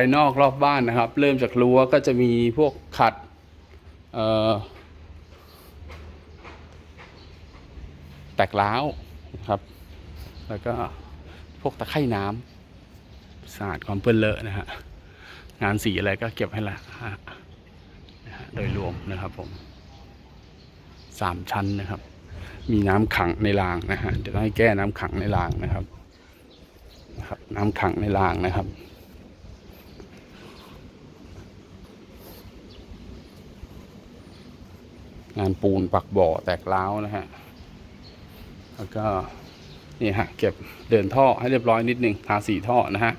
ายนอกรอบบ้านนะครับ เริ่มจากรั้วก็จะมีพวกขัดแตกร้าวนะครับ แล้วก็พวกตะไคร่น้ำสะอาดความเปื้อนเลอะนะฮะงานสีอะไรก็เก็บให้ละนะฮะโดยรวมนะครับผมสามชั้นนะครับ มีน้ำขังในรางนะฮะเดี๋ยวต้องให้แก้น้ำขังในรางนะครับนะครับ น้ำขังในรางนะครับ งานปูนปักบ่อแตกร้าวนะฮะ แล้วก็นี่ฮะเก็บเดินท่อให้เรียบร้อยนิดนึงทาสีท่อนะฮะ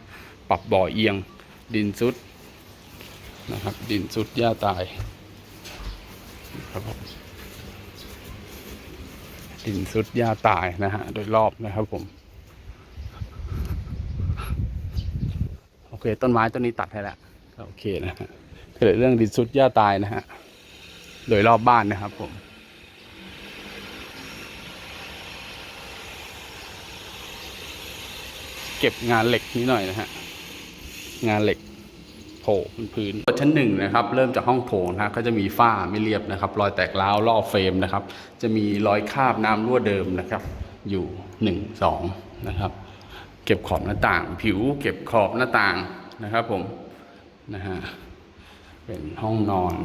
ปรับบ่อเอียงดินซุดนะครับ ดินซุดหญ้าตายครับผมดินซุดหญ้าตายนะฮะ โดยรอบนะครับผม โอเค ต้นไม้ต้นนี้ตัดให้แล้วโอเคนะฮะเกิดเรื่องดินซุดหญ้าตายนะฮะ โดยรอบบ้านนะครับผมเก็บงานเหล็กนิดหน่อยนะฮะงานเหล็กโผล่บนพื้นชั้นหนึ่งนะครับ เริ่มจากห้องโถงนะก็จะมีฝ้าไม่เรียบนะครับ รอยแตกร้าวรอบเฟรมนะครับ จะมีรอยคราบน้ำรั่วเดิมนะครับ อยู่หนึ่งสองนะครับ เก็บขอบหน้าต่าง ผิว เก็บขอบหน้าต่างนะครับ ผมนะฮะเป็นห้องนอน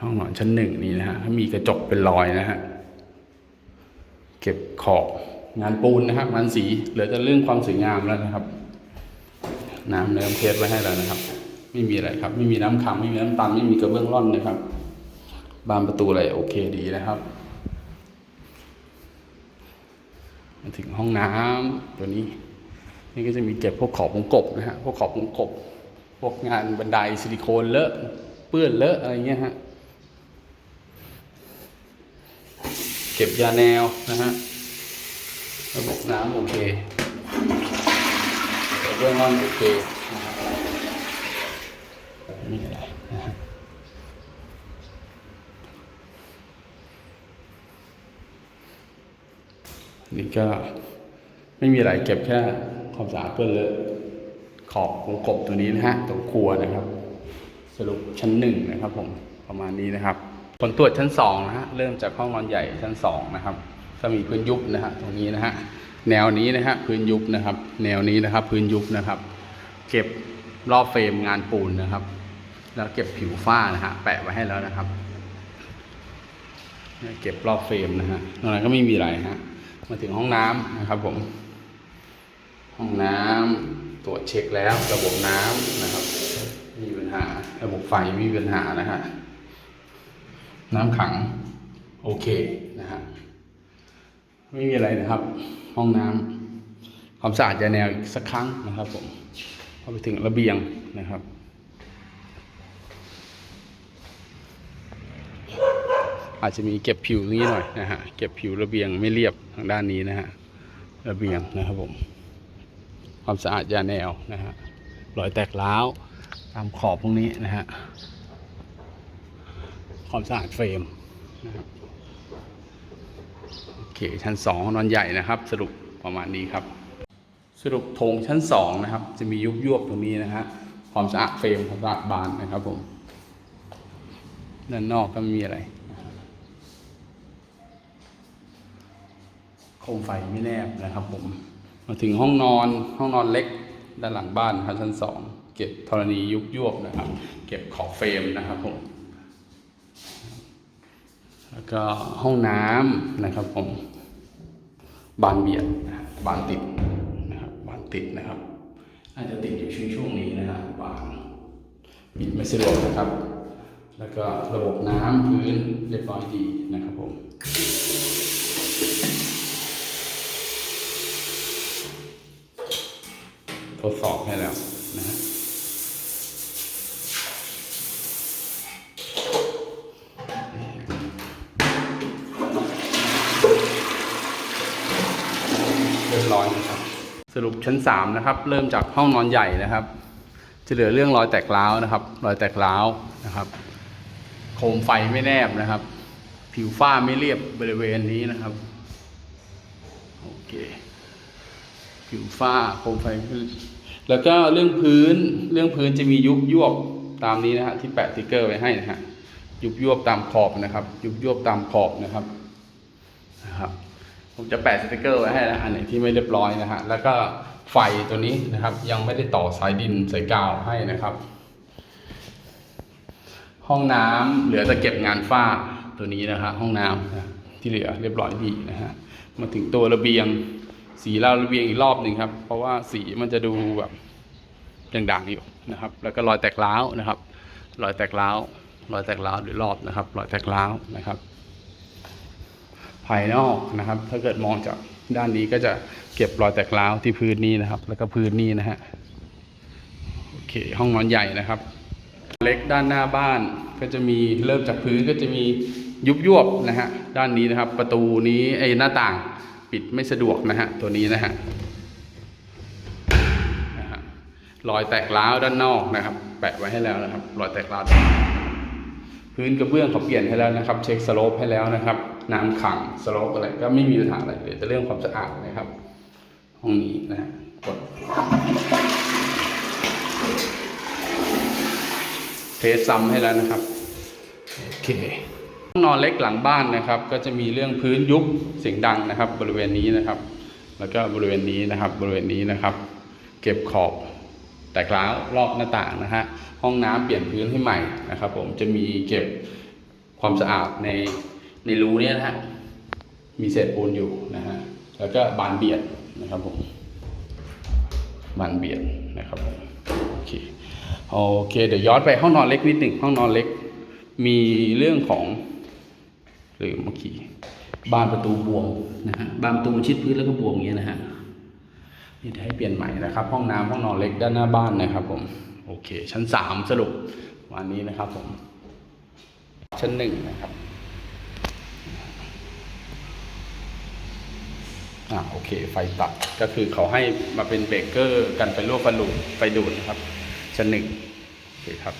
ห้องนอนชั้นหนึ่งนี่นะฮะมีกระจกเป็นรอยนะฮะเก็บขอบงานปูนนะครับงานสีเหลือแต่เรื่องความสวยงามแล้วนะครับ น้ำเนื้อเทสไว้ให้แล้วนะครับ ไม่มีอะไรครับ ไม่มีน้ำขังไม่มีน้ำตาลไม่มีกระเบื้องร่อนนะครับ บานประตูอะไรโอเคดีนะครับมาถึงห้องน้ำตัวนี้ นี่ก็จะมีเก็บพวกขอบวงกบนะฮะพวกขอบวงกบ พวกงานบันไดซิลิโคนเลอะเปื้อนเลอะอะไรเงี้ยฮะ เก็บยาแนวนะฮะระบบน้ำโอเคเรื่องร่อนโอเคนี่อะไรนะฮะนี่ก็ไม่มีอะไรเก็บแค่ความสะอาดเปื้อนเลอะขอบของกบตัวนี้นะฮะตรงครัวนะครับ สรุปชั้นหนึ่งนะครับผมประมาณนี้นะครับ ผลตรวจชั้นสองนะฮะเริ่มจากห้องนอนใหญ่ชั้นสองนะครับจะมีพื้นยุบนะฮะตรงนี้นะฮะแนวนี้นะฮะพื้นยุบนะครับ แนวนี้นะครับ พื้นยุบนะครับ เก็บรอบเฟรมงานปูนนะครับ แล้วเก็บผิวฝ้านะฮะแปะไว้ให้แล้วนะครับเก็บรอบเฟรมนะฮะตรงนั้นก็ไม่มีอะไรฮะมาถึงห้องน้ำนะครับผม ห้องน้ำตรวจเช็คแล้วระบบน้ำนะครับม่มีปัญหาระบบไฟไม่มีปัญหานะฮะ น้ำขัง โอเคนะฮะไม่มีอะไรนะครับ ห้องน้ำความสะอาดจะแนวอีกสักครั้งนะครับผมพอไปถึงระเบียงนะครับอาจจะมีเก็บผิวตรงนี้หน่อยนะฮะ เก็บผิวระเบียงไม่เรียบทางด้านนี้นะฮะ ระเบียงนะครับผม ความสะอาดยาแนวนะฮะ รอยแตกร้าวตามขอบพวกนี้นะฮะ ความสะอาดเฟรมนะครับโอเคชั้นสองนอนใหญ่นะครับ สรุปประมาณนี้ครับ สรุปโถงชั้นสองนะครับ จะมียุบยวบตรงนี้นะฮะความสะอาดเฟรมความสะอาดบานนะครับผมด้านนอกก็ไม่มีอะไรโคมไฟไม่แนบนะครับผมมาถึงห้องนอนห้องนอนเล็กด้านหลังบ้านครับชั้นสองเก็บธรณียุบยวบนะครับ เก็บขอบเฟรมนะครับผม แล้วก็ห้องน้ำนะครับผมบานเบียดนะบานติดนะครับบานติดนะครับอาจจะติดอยู่ช่วงช่วงนี้นะครับบานปิดไม่สะดวกนะครับ แล้วก็ระบบน้ำพื้นเรียบร้อยดีนะครับผม ทดสอบให้แล้วนะฮะเรียบร้ อยนะครับ สรุปชั้นสามนะครับเริ่มจากห้องนอนใหญ่นะครับ จะเหลือเรื่องรอยแตกร้าวนะครับ รอยแตกร้าวนะครับ โคมไฟไม่แนบนะครับ ผิวฝ้าไม่เรียบบริเวณนี้นะครับโอเคผิวฝ้าโคมไฟ แล้วก็เรื่องพื้นเรื่องพื้นจะมียุบยวบตามนี้นะฮะที่แปะสติ๊กเกอร์ไว้ให้นะฮะยุบยวบตามขอบนะครับ ยุบยวบตามขอบนะครับนะครับ ผมจะแปะสติกเกอร์ไว้ให้นะอันไหนที่ไม่เรียบร้อยนะฮะแล้วก็ไฟตัวนี้นะครับ ยังไม่ได้ต่อสายดินสายกาวให้นะครับ ห้องน้ำเหลือแต่เก็บงานฝ้าตัวนี้นะฮะห้องน้ำนะที่เหลือเรียบร้อยดีนะฮะมาถึงตัวระเบียง สีเราระเบียงอีกรอบหนึ่งครับ เพราะว่าสีมันจะดูแบบด่างๆอยู่นะครับ แล้วก็รอยแตกร้าวนะครับ รอยแตกร้าวรอยแตกร้าวหรือรอบนะครับ รอยแตกร้าวนะครับ ภายนอกนะครับ ถ้าเกิดมองจากด้านนี้ก็จะเก็บรอยแตกร้าวที่พื้นนี้นะครับ แล้วก็พื้นนี้นะฮะโอเคห้องนอนใหญ่นะครับ เล็กด้านหน้าบ้านก็จะมีเริ่มจากพื้นก็จะมียุบยวบนะฮะด้านนี้นะครับ ประตูนี้ไอ้หน้าต่างปิดไม่สะดวกนะฮะตัวนี้นะฮะรอยแตกร้าวด้านนอกนะครับ แปะไว้ให้แล้วนะครับ รอยแตกร้าวด้าพื้นกระเบื้องเขาเปลี่ยนให้แล้วนะครับ เช็คสโลปให้แล้วนะครับ น้ำขังสโลปอะไรก็ไม่มีปัญหาอะไรเลยแต่เรื่องความสะอาดนะครับ ห้องนี้นะฮะกดเทสซ้ำให้แล้วนะครับโอเคห้องนอนเล็กหลังบ้านนะครับ ก็จะมีเรื่องพื้นยุบเสียงดังนะครับ บริเวณนี้นะครับ แล้วก็บริเวณนี้นะครับ บริเวณนี้นะครับ เก็บขอบแตกร้าวรอบหน้าต่างนะฮะห้องน้ำเปลี่ยนพื้นให้ใหม่นะครับ ผมจะมีเก็บความสะอาดใน ในรูเนี้ยนะฮะ มีเศษปูนอยู่นะฮะ แล้วก็บานเบียดนะครับผมมันเบียดนะครับผม โอเค โอเค เดี๋ยวย้อนไปห้องนอนเล็กนิดหนึ่งห้องนอนเล็ก มีเรื่องของหรือเมื่อกี้บานประตูบวมนะฮะ บานประตูชิดพื้นแล้วก็บวมอย่างเงี้ยนะฮะนี่เดี๋ยวให้เปลี่ยนใหม่นะครับ ห้องน้ำห้องนอนเล็กด้านหน้าบ้านนะครับ ผม โอเค ชั้นสามสรุปวันนี้นะครับ ผม ชั้นหนึ่งนะครับ อ่าโอเค ไฟตัดก็คือเขาให้มาเป็นเบรกเกอร์กันไฟรั่วไฟหลุดไฟดูดนะครับชั้นหนึ่งโอเคครับ